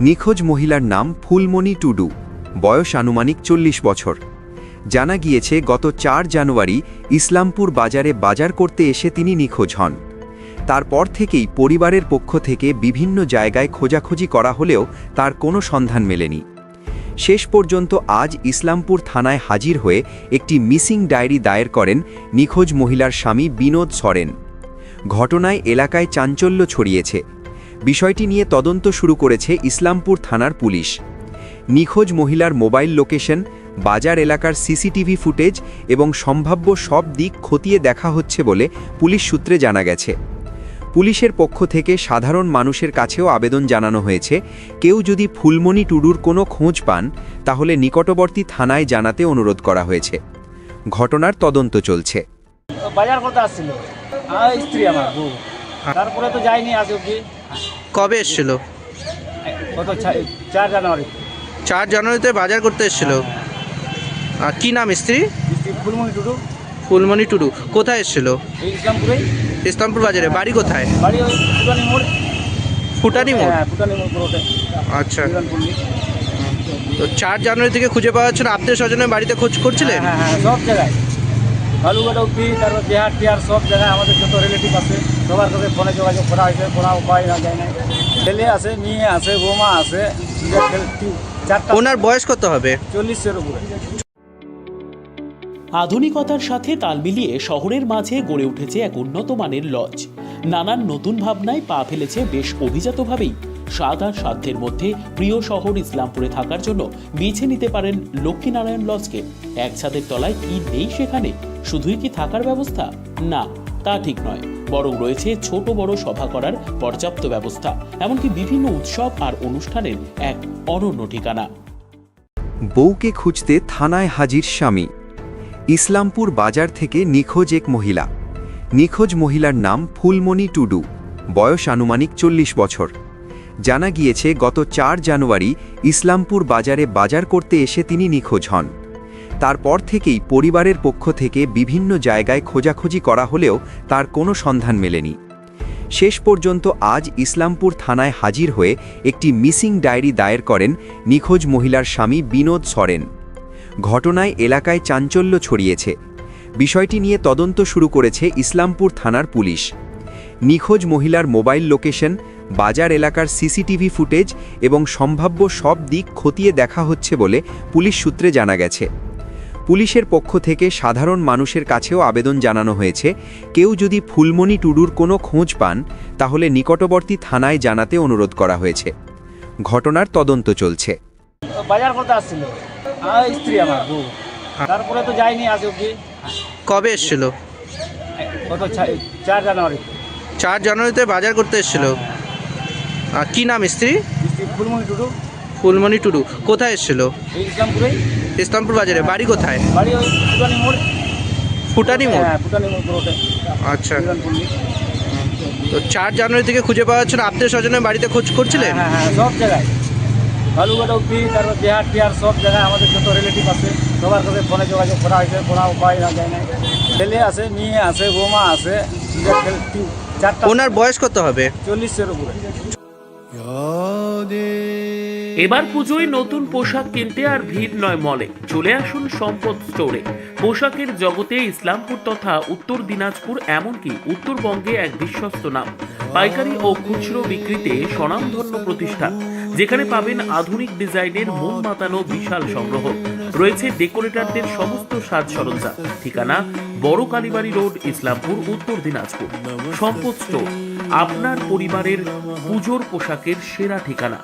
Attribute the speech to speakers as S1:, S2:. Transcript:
S1: নিখোঁজ মহিলার নাম ফুলমণি টুডু, বয়স আনুমানিক চল্লিশ বছর। জানা গিয়েছে, গত চার জানুয়ারি ইসলামপুর বাজারে বাজার করতে এসে তিনি নিখোঁজ হন। তারপর থেকেই পরিবারের পক্ষ থেকে বিভিন্ন জায়গায় খোঁজাখুঁজি করা হলেও তার কোনো সন্ধান মেলেনি। শেষ পর্যন্ত আজ ইসলামপুর থানায় হাজির হয়ে একটি মিসিং ডায়েরি দায়ের করেন নিখোঁজ মহিলার স্বামী বিনোদ সরেন। ঘটনায় এলাকায় চাঞ্চল্য ছড়িয়েছে। বিষয়টি নিয়ে তদন্ত শুরু করেছে ইসলামপুর থানার পুলিশ। নিখোঁজ মহিলার মোবাইল লোকেশন, বাজার এলাকার সিসিটিভি ফুটেজ এবং সম্ভাব্য সব দিক খতিয়ে দেখা হচ্ছে বলে পুলিশ সূত্রে জানা গেছে। পুলিশের পক্ষ থেকে সাধারণ মানুষের কাছেও আবেদন জানানো হয়েছে, কেউ যদি ফুলমণি টুডুর কোনো খোঁজ পান, তাহলে নিকটবর্তী থানায় জানাতে অনুরোধ করা হয়েছে। ঘটনার তদন্ত চলছে।
S2: বাজার করতে আসছিল। স্ত্রী আমার তারপরে তো আজ অব্দি
S3: কবে এসেছিল?
S2: চার জানুয়ারি।
S3: চার জানুয়ারিতে বাজার করতে এসেছিল। আর কি নাম স্ত্রী?
S2: ফুলমণি টুটু
S3: ফুলমণি টুডু। কোথায় এসেছিল? ইসলামপুর। বাজারে। বাড়ি কোথায়?
S2: বাড়ি ফুটানি মোড়।
S3: ফুটানি মোড়?
S2: হ্যাঁ
S3: আচ্ছা। তো চার জানুয়ারি থেকে খুঁজে পাওয়া যাচ্ছে না? আত্মীয় স্বজনের বাড়িতে খোঁজ করছিলেন?
S2: হ্যাঁ হ্যাঁ সব জায়গায়। বালুঘাটা অব্দি তারপর বিহার টিহার সব জায়গায় আমাদের যত রিলেটিভ আছে সবার সাথে ফোনে যোগাযোগ করা হয়েছে কোনো উপায় না যায় না ছেলে আছে মেয়ে আছে বৌমা আছে
S3: ওনার বয়স কত হবে?
S2: চল্লিশের উপরে।
S4: আধুনিকতার সাথে তাল মিলিয়ে শহরের মাঝে গড়ে উঠেছে এক উন্নত মানের লজ। নানান নতুন ভাবনায় পা ফেলেছে বেশ অভিজাতভাবেই স্বাদ আর সাধ্যের মধ্যে প্রিয় শহর ইসলামপুরে থাকার জন্য বেছে নিতে পারেন লক্ষ্মীনারায়ণ লজকে। এক ছাদের তলায় কি নেই সেখানে? শুধুই কি থাকার ব্যবস্থা? না, তা ঠিক নয়। বরং রয়েছে ছোট বড় সভা করার পর্যাপ্ত ব্যবস্থা, এমনকি বিভিন্ন উৎসব আর অনুষ্ঠানের এক অনন্য ঠিকানা।
S1: বউকে খুঁজতে থানায় হাজির স্বামী। ইসলামপুর বাজার থেকে নিখোঁজ এক মহিলা। নিখোঁজ মহিলার নাম ফুলমণি টুডু। বয়স আনুমানিক চল্লিশ বছর। জানা গিয়েছে, গত চার জানুয়ারি ইসলামপুর বাজারে বাজার করতে এসে তিনি নিখোঁজ হন। তারপর থেকেই পরিবারের পক্ষ থেকে বিভিন্ন জায়গায় খোঁজাখুঁজি করা হলেও তার কোনো সন্ধান মেলেনি। শেষ পর্যন্ত আজ ইসলামপুর থানায় হাজির হয়ে একটি মিসিং ডায়েরি দায়ের করেন নিখোঁজ মহিলার স্বামী বিনোদ সরেন। ঘটনায় এলাকায় চাঞ্চল্য ছড়িয়েছে। বিষয়টি নিয়ে তদন্ত শুরু করেছে ইসলামপুর থানার পুলিশ। নিখোঁজ মহিলার মোবাইল লোকেশন বাজার এলাকার সিসিটিভি ফুটেজ এবং সম্ভাব্য সব দিক খতিয়ে দেখা হচ্ছে বলে পুলিশ সূত্রে জানা গেছে। পুলিশের পক্ষ থেকে সাধারণ মানুষের কাছেও আবেদন জানানো হয়েছে কেউ যদি ফুলমণি টুডুর কোনো খোঁজ পান তাহলে নিকটবর্তী থানায় জানাতে অনুরোধ করা হয়েছে। ঘটনার তদন্ত চলছে।
S2: বাজার করতে আসছিল। স্ত্রী আমার বউ। তারপরে তো যাইনি আজ অব্দি
S3: কবে এসেছিল?
S2: কত চার জানুয়ারি।
S3: চার জানুয়ারিতে বাজার করতে এসেছিল? আর কি নাম স্ত্রী?
S2: ফুলমণি টুডু।
S3: ফুলমণি টুডু। কোথায় এসেছিল?
S2: এই ইসলামপুরেই।
S3: ইসলামপুর বাজারে। বাড়ি কোথায়?
S2: বাড়ি ওই ফুটানি মোড়।
S3: ফুটানি মোড়?
S2: হ্যাঁ ফুটানি মোড়
S3: আচ্ছা। তো চার জানুয়ারি থেকে খুঁজে পাওয়া যাচ্ছে না আত্মীয় স্বজনের বাড়িতে খোঁজ করছিলেন?
S2: হ্যাঁ হ্যাঁ সব জায়গায়। বালুঘাটা অব্দি তারপর বিহার টিহার সব জায়গায় আমাদের যত রিলেটিভ আছে সবার সাথে ফোনে যোগাযোগ করা হয়েছে কোনো উপায় না যায় না। ছেলে আছে মেয়ে আছে বৌমা আছে চারটা
S3: ওনার বয়স কত হবে?
S2: চল্লিশের উপরে।
S4: এবার পুজোয় নতুন পোশাক কিনতে আর ভিড় নয় মলে। চলে আসুন সম্পদ স্টোরে পোশাকের জগতে ইসলামপুর তথা উত্তর দিনাজপুর এমনকি উত্তরবঙ্গে এক বিশ্বস্ত নাম। পাইকারি ও খুচরো বিক্রিতে স্বনামধন্য প্রতিষ্ঠান, যেখানে পাবেন আধুনিক ডিজাইনের মন মাতানো বিশাল সংগ্রহ। রয়েছে ডেকোরেটরদের সমস্ত সাজ সরঞ্জাম। ঠিকানা বড় কালীবাড়ি রোড, ইসলামপুর, উত্তর দিনাজপুর। সম্পদ স্টোর আপনার পরিবারের পুজোর পোশাকের সেরা ঠিকানা।